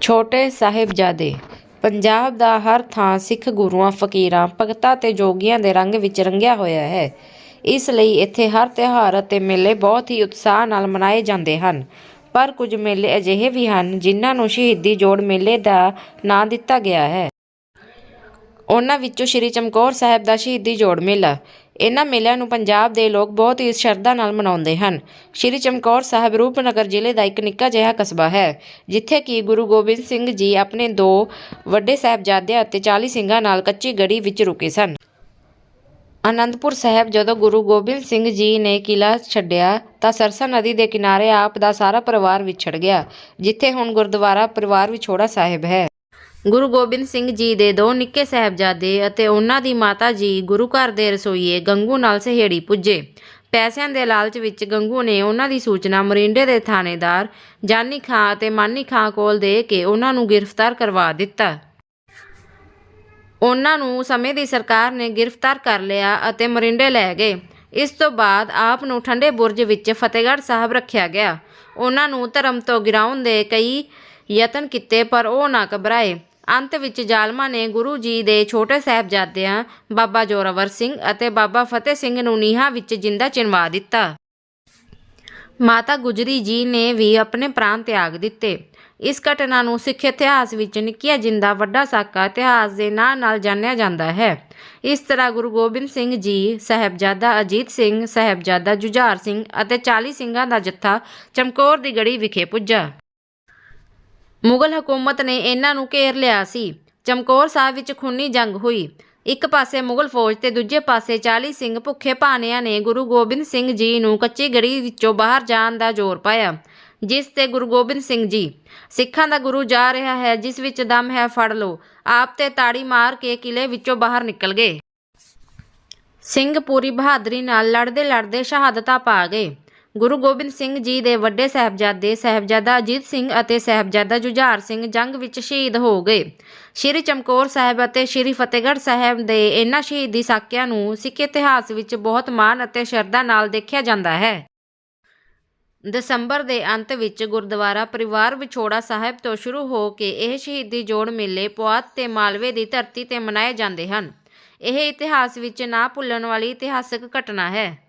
ਛੋਟੇ ਸਾਹਿਬਜ਼ਾਦੇ, ਪੰਜਾਬ ਦਾ ਹਰ ਥਾਂ ਸਿੱਖ ਗੁਰੂਆਂ, ਫਕੀਰਾਂ, ਭਗਤਾਂ ਤੇ ਜੋਗੀਆਂ ਦੇ ਰੰਗ ਵਿੱਚ ਰੰਗਿਆ ਹੋਇਆ ਹੈ। ਇਸ ਲਈ ਇੱਥੇ ਹਰ ਤਿਉਹਾਰ ਅਤੇ ਮੇਲੇ ਬਹੁਤ ਹੀ ਉਤਸ਼ਾਹ ਨਾਲ ਮਨਾਏ ਜਾਂਦੇ ਹਨ। ਪਰ ਕੁਝ ਮੇਲੇ ਅਜਿਹੇ ਵੀ ਹਨ ਜਿਨ੍ਹਾਂ ਨੂੰ ਸ਼ਹੀਦੀ ਜੋੜ ਮੇਲੇ ਦਾ ਨਾਂ ਦਿੱਤਾ ਗਿਆ ਹੈ। ਉਹਨਾਂ ਵਿੱਚੋਂ ਸ੍ਰੀ ਚਮਕੌਰ ਸਾਹਿਬ ਦਾ ਸ਼ਹੀਦੀ ਜੋੜ ਮੇਲਾ। ਇਹਨਾਂ ਮੇਲਿਆਂ ਨੂੰ ਪੰਜਾਬ ਦੇ ਲੋਕ ਬਹੁਤ ਹੀ ਸ਼ਰਧਾ ਨਾਲ ਮਨਾਉਂਦੇ ਹਨ। ਸ੍ਰੀ ਚਮਕੌਰ ਸਾਹਿਬ ਰੂਪਨਗਰ ਜ਼ਿਲ੍ਹੇ ਦਾ ਇੱਕ ਨਿੱਕਾ ਜਿਹਾ ਕਸਬਾ ਹੈ, ਜਿੱਥੇ ਕਿ ਗੁਰੂ ਗੋਬਿੰਦ ਸਿੰਘ ਜੀ ਆਪਣੇ ਦੋ ਵੱਡੇ ਸਾਹਿਬਜ਼ਾਦਿਆਂ ਅਤੇ 40 ਸਿੰਘਾਂ ਨਾਲ ਕੱਚੀ ਗੜੀ ਵਿੱਚ ਰੁਕੇ ਸਨ। ਅਨੰਦਪੁਰ ਸਾਹਿਬ ਜਦੋਂ ਗੁਰੂ ਗੋਬਿੰਦ ਸਿੰਘ ਜੀ ਨੇ ਕਿਲ੍ਹਾ ਛੱਡਿਆ, ਤਾਂ ਸਰਸਾ ਨਦੀ ਦੇ ਕਿਨਾਰੇ ਆਪ ਦਾ ਸਾਰਾ ਪਰਿਵਾਰ ਵਿਛੜ ਗਿਆ, ਜਿੱਥੇ ਹੁਣ ਗੁਰਦੁਆਰਾ ਪਰਿਵਾਰ ਵਿਛੋੜਾ ਸਾਹਿਬ ਹੈ। ਗੁਰੂ ਗੋਬਿੰਦ ਸਿੰਘ ਜੀ ਦੇ ਦੋ ਨਿੱਕੇ ਸਾਹਿਬਜ਼ਾਦੇ ਅਤੇ ਉਹਨਾਂ ਦੀ ਮਾਤਾ ਜੀ ਗੁਰੂ ਘਰ ਦੇ ਰਸੋਈਏ ਗੰਗੂ ਨਾਲ ਸਹੇੜੀ ਪੁੱਜੇ। ਪੈਸਿਆਂ ਦੇ ਲਾਲਚ ਵਿੱਚ ਗੰਗੂ ਨੇ ਉਹਨਾਂ ਦੀ ਸੂਚਨਾ ਮਰਿੰਡੇ ਦੇ ਥਾਣੇਦਾਰ ਜਾਨੀ ਖਾਂ ਅਤੇ ਮਾਨੀ ਖਾਂ ਕੋਲ ਦੇ ਕੇ ਉਹਨਾਂ ਨੂੰ ਗ੍ਰਿਫਤਾਰ ਕਰਵਾ ਦਿੱਤਾ। ਉਹਨਾਂ ਨੂੰ ਸਮੇਂ ਦੀ ਸਰਕਾਰ ਨੇ ਗ੍ਰਿਫਤਾਰ ਕਰ ਲਿਆ ਅਤੇ ਮਰਿੰਡੇ ਲੈ ਗਏ। ਇਸ ਤੋਂ ਬਾਅਦ ਆਪ ਨੂੰ ਠੰਡੇ ਬੁਰਜ ਵਿੱਚ ਫਤਿਹਗੜ੍ਹ ਸਾਹਿਬ ਰੱਖਿਆ ਗਿਆ। ਉਹਨਾਂ ਨੂੰ ਧਰਮ ਤੋਂ ਗਿਰਾਉਣ ਦੇ ਕਈ ਯਤਨ ਕੀਤੇ ਪਰ ਉਹ ਨਾ ਘਬਰਾਏ। ਅੰਤ ਵਿੱਚ ਜ਼ਾਲਮਾਂ ਨੇ ਗੁਰੂ ਜੀ ਦੇ ਛੋਟੇ ਸਾਹਿਬਜ਼ਾਦਿਆਂ ਬਾਬਾ ਜੋਰਾਵਰ ਸਿੰਘ ਅਤੇ ਬਾਬਾ ਫਤਿਹ ਸਿੰਘ ਨੂੰ ਨੀਹਾਂ ਵਿੱਚ ਜਿੰਦਾ ਚਿਣਵਾ ਦਿੱਤਾ। ਮਾਤਾ ਗੁਜਰੀ ਜੀ ਨੇ ਵੀ ਆਪਣੇ ਪ੍ਰਾਣ ਤਿਆਗ ਦਿੱਤੇ। ਇਸ ਘਟਨਾ ਨੂੰ ਸਿੱਖ ਇਤਿਹਾਸ ਵਿੱਚ ਨਿੱਕੀਆ ਜਿੰਦਾ ਵੱਡਾ ਸਾਕਾ ਇਤਿਹਾਸ ਦੇ ਨਾਂ ਨਾਲ ਜਾਣਿਆ ਜਾਂਦਾ ਹੈ। ਇਸ ਤਰ੍ਹਾਂ ਗੁਰੂ ਗੋਬਿੰਦ ਸਿੰਘ ਜੀ, ਸਾਹਿਬਜ਼ਾਦਾ ਅਜੀਤ ਸਿੰਘ, ਸਾਹਿਬਜ਼ਾਦਾ ਜੁਝਾਰ ਸਿੰਘ ਅਤੇ 40 ਸਿੰਘਾਂ ਦਾ ਜੱਥਾ ਚਮਕੌਰ ਦੀ ਗੜੀ ਵਿਖੇ ਪੁੱਜਾ। ਮੁਗਲ ਹਕੂਮਤ ਨੇ ਇਹਨਾਂ ਨੂੰ ਘੇਰ ਲਿਆ ਸੀ। ਚਮਕੌਰ ਸਾਹਿਬ ਵਿੱਚ ਖੂਨੀ ਜੰਗ ਹੋਈ। ਇੱਕ ਪਾਸੇ ਮੁਗਲ ਫੌਜ ਤੇ ਦੂਜੇ ਪਾਸੇ 40 ਸਿੰਘ ਭੁੱਖੇ ਭਾਨਿਆਂ ਨੇ ਗੁਰੂ ਗੋਬਿੰਦ ਸਿੰਘ ਜੀ ਨੂੰ ਕੱਚੀ ਗੜੀ ਵਿੱਚੋਂ ਬਾਹਰ ਜਾਣ ਦਾ ਜ਼ੋਰ ਪਾਇਆ, ਜਿਸ ਤੇ ਗੁਰੂ ਗੋਬਿੰਦ ਸਿੰਘ ਜੀ, ਸਿੱਖਾਂ ਦਾ ਗੁਰੂ ਜਾ ਰਿਹਾ ਹੈ, ਜਿਸ ਵਿੱਚ ਦਮ ਹੈ, ਫੜ ਲਓ, ਆਪ ਤੇ ਤਾੜੀ ਮਾਰ ਕੇ ਕਿਲੇ ਵਿੱਚੋਂ ਬਾਹਰ ਨਿਕਲ ਗਏ। ਸਿੰਘ ਪੂਰੀ ਬਹਾਦਰੀ ਨਾਲ ਲੜਦੇ ਲੜਦੇ ਸ਼ਹਾਦਤਾਂ ਪਾ ਗਏ। ਗੁਰੂ ਗੋਬਿੰਦ ਸਿੰਘ ਜੀ ਦੇ ਵੱਡੇ ਸਾਹਿਬਜ਼ਾਦੇ ਸਾਹਿਬਜ਼ਾਦਾ ਅਜੀਤ ਸਿੰਘ ਅਤੇ ਸਾਹਿਬਜ਼ਾਦਾ ਜੁਝਾਰ ਸਿੰਘ ਜੰਗ ਵਿੱਚ ਸ਼ਹੀਦ ਹੋ ਗਏ। ਸ਼੍ਰੀ ਚਮਕੌਰ ਸਾਹਿਬ ਅਤੇ ਸ਼੍ਰੀ ਫਤਿਹਗੜ੍ਹ ਸਾਹਿਬ ਦੇ ਇਹਨਾਂ ਸ਼ਹੀਦੀ ਸਾਕਿਆਂ ਨੂੰ ਸਿੱਖ ਇਤਿਹਾਸ ਵਿੱਚ ਬਹੁਤ ਮਾਣ ਅਤੇ ਸ਼ਰਧਾ ਨਾਲ ਦੇਖਿਆ ਜਾਂਦਾ ਹੈ। ਦਸੰਬਰ ਦੇ ਅੰਤ ਵਿੱਚ ਗੁਰਦੁਆਰਾ ਪਰਿਵਾਰ ਵਿਛੋੜਾ ਸਾਹਿਬ ਤੋਂ ਸ਼ੁਰੂ ਹੋ ਕੇ ਇਹ ਸ਼ਹੀਦੀ ਜੋੜ ਮੇਲੇ ਪੁਆਧ ਤੇ ਮਾਲਵੇ ਦੀ ਧਰਤੀ ਤੇ ਮਨਾਏ ਜਾਂਦੇ ਹਨ। ਇਹ ਇਤਿਹਾਸ ਵਿੱਚ ਨਾ ਭੁੱਲਣ ਵਾਲੀ ਇਤਿਹਾਸਕ ਘਟਨਾ ਹੈ।